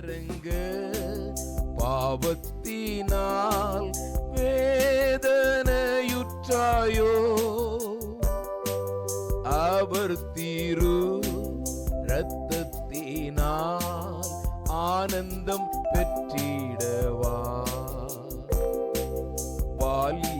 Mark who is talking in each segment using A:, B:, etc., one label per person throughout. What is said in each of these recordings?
A: கலரங்க பாவத்தினால் வேதனையுற்றாயோ? அவர் தீரு இரத்தத்தினால் ஆனந்தம் பெற்றிடவா? பாலி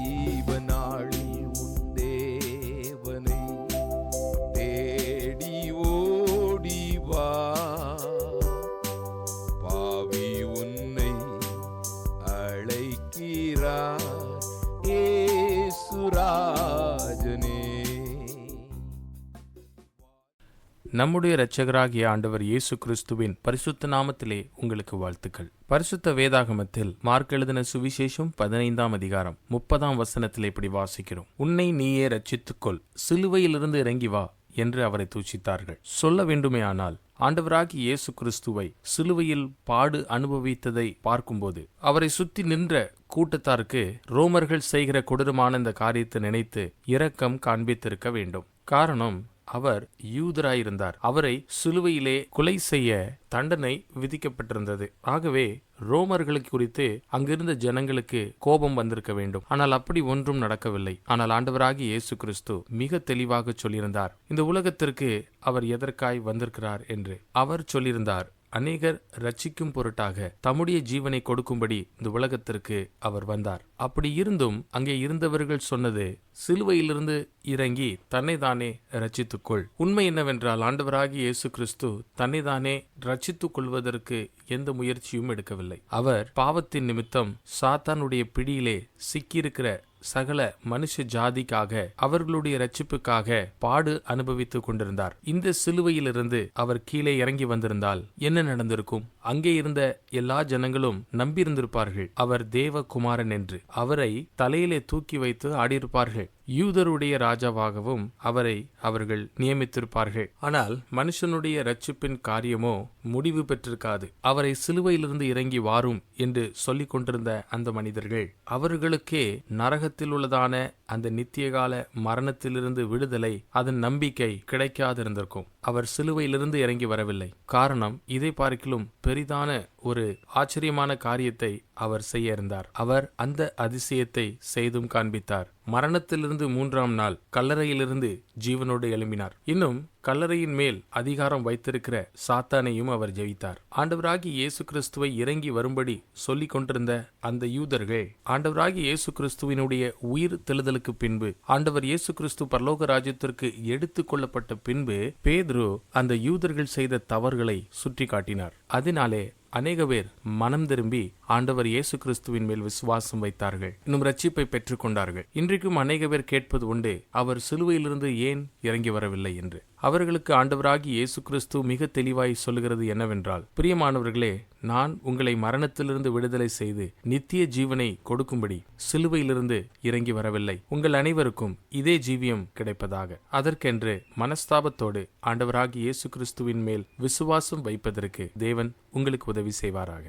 B: நம்முடைய இரட்சகராகிய ஆண்டவர் இயேசு கிறிஸ்துவின் பரிசுத்த நாமத்திலே உங்களுக்கு வாழ்த்துக்கள். பரிசுத்த வேதாகமத்தில் மார்க் எழுதின சுவிசேஷம் பதினைந்தாம் அதிகாரம் முப்பதாம் வசனத்தில் இப்படி வாசிக்கிறோம். உன்னை நீயே ரட்சித்துக்கொள் சிலுவையிலிருந்து இறங்கி வா என்று அவரை தூச்சித்தார்கள் சொல்ல வேண்டுமேயானால் ஆண்டவராகி இயேசு கிறிஸ்துவை சிலுவையில் பாடு அனுபவித்ததை பார்க்கும்போது அவரை சுத்தி நின்ற கூட்டத்தாருக்கு ரோமர்கள் செய்கிற கொடூரமான இந்த காரியத்தை நினைத்து இரக்கம் காண்பித்திருக்க வேண்டும். காரணம் அவர் யூதராயிருந்தார். அவரை சிலுவையிலே கொலை செய்ய தண்டனை விதிக்கப்பட்டிருந்தது. ஆகவே ரோமர்களுக்கு குறித்து அங்கிருந்த ஜனங்களுக்கு கோபம் வந்திருக்க வேண்டும். ஆனால் அப்படி ஒன்றும் நடக்கவில்லை. ஆனால் ஆண்டவராகி இயேசு கிறிஸ்து மிக தெளிவாக சொல்லியிருந்தார். இந்த உலகத்திற்கு அவர் எதற்காய் வந்திருக்கிறார் என்று அவர் சொல்லியிருந்தார். அநேகர் ரட்சிக்கும் பொருட்டாக தம்முடைய ஜீவனை கொடுக்கும்படி இந்த உலகத்திற்கு அவர் வந்தார். அப்படி இருந்தும் அங்கே இருந்தவர்கள் சொன்னது சிலுவையிலிருந்து இறங்கி தன்னை தானே ரட்சித்துக்கொள் உண்மை என்னவென்றால் ஆண்டவராகி இயேசு கிறிஸ்து தன்னைதானே ரட்சித்துக் கொள்வதற்கு எந்த முயற்சியும் எடுக்கவில்லை. அவர் பாவத்தின் நிமித்தம் சாத்தானுடைய பிடியிலே சிக்கியிருக்கிற சகல மனுஷ ஜாதிக்காக அவர்களுடைய ரட்சிப்புக்காக பாடு அனுபவித்துக் கொண்டிருந்தார். இந்த சிலுவையிலிருந்து அவர் கீழே இறங்கி வந்திருந்தால் என்ன நடந்திருக்கும்? அங்கே இருந்த எல்லா ஜனங்களும் நம்பியிருந்திருப்பார்கள். அவர் தேவகுமாரன் என்று. அவரை தலையிலே தூக்கி வைத்து ஆடியிருப்பார்கள். யூதருடைய ராஜாவாகவும் அவரை அவர்கள் நியமித்திருப்பார்கள். ஆனால் மனுஷனுடைய ரட்சிப்பின் காரியமோ முடிவு பெற்றிருக்காது. அவரை சிலுவையிலிருந்து இறங்கி வாரும் என்று சொல்லிக் கொண்டிருந்த அந்த மனிதர்கள் அவர்களுக்கே நரகத்தில் உள்ளதான அந்த நித்தியகால மரணத்திலிருந்து விடுதலை அதன் நம்பிக்கை கிடைக்காதிருந்திருக்கும். அவர் சிலுவையிலிருந்து இறங்கி வரவில்லை. காரணம் இதை பார்க்கிலும் பெரிதான ஒரு ஆச்சரியமான காரியத்தை அவர் செய்ய இருந்தார். அவர் அந்த அதிசயத்தை செய்தும் காண்பித்தார். மரணத்திலிருந்து மூன்றாம் நாள் கல்லறையிலிருந்து ஜீவனோடு எழும்பினார். இன்னும் கல்லறையின் மேல் அதிகாரம் வைத்திருக்கிற சாத்தானையும் அவர் ஜெயித்தார். ஆண்டவராகி இயேசு கிறிஸ்துவை இறங்கி வரும்படி சொல்லிக் கொண்டிருந்த அந்த யூதர்கள் ஆண்டவராகி இயேசு கிறிஸ்துவினுடைய உயிர் தெழுதலுக்கு பின்பு ஆண்டவர் இயேசு கிறிஸ்து பரலோக ராஜ்யத்திற்கு எடுத்துக் கொள்ளப்பட்ட பின்பு பேதுரு அந்த யூதர்கள் செய்த தவறுகளை சுட்டி காட்டினார் அதனாலே அநேக பேர் மனம் திரும்பி ஆண்டவர் இயேசு கிறிஸ்துவின் மேல் விசுவாசம் வைத்தார்கள். இன்னும் ரட்சிப்பை பெற்றுக்கொண்டார்கள். இன்றைக்கும் அநேக பேர் கேட்பது உண்டு அவர் சிலுவையிலிருந்து ஏன் இறங்கி வரவில்லை என்று. அவர்களுக்கு ஆண்டவராகி இயேசு கிறிஸ்து மிக தெளிவாய் சொல்கிறது என்னவென்றால் பிரியமானவர்களே நான் உங்களை மரணத்திலிருந்து விடுதலை செய்து நித்திய ஜீவனை கொடுக்கும்படி சிலுவையிலிருந்து இறங்கி வரவில்லை. உங்கள் அனைவருக்கும் இதே ஜீவியம் கிடைப்பதாக. அதற்கென்று மனஸ்தாபத்தோடு ஆண்டவராகி இயேசு கிறிஸ்துவின் மேல் விசுவாசம் வைப்பதற்கு தேவன் உங்களுக்கு உதவி செய்வாராக.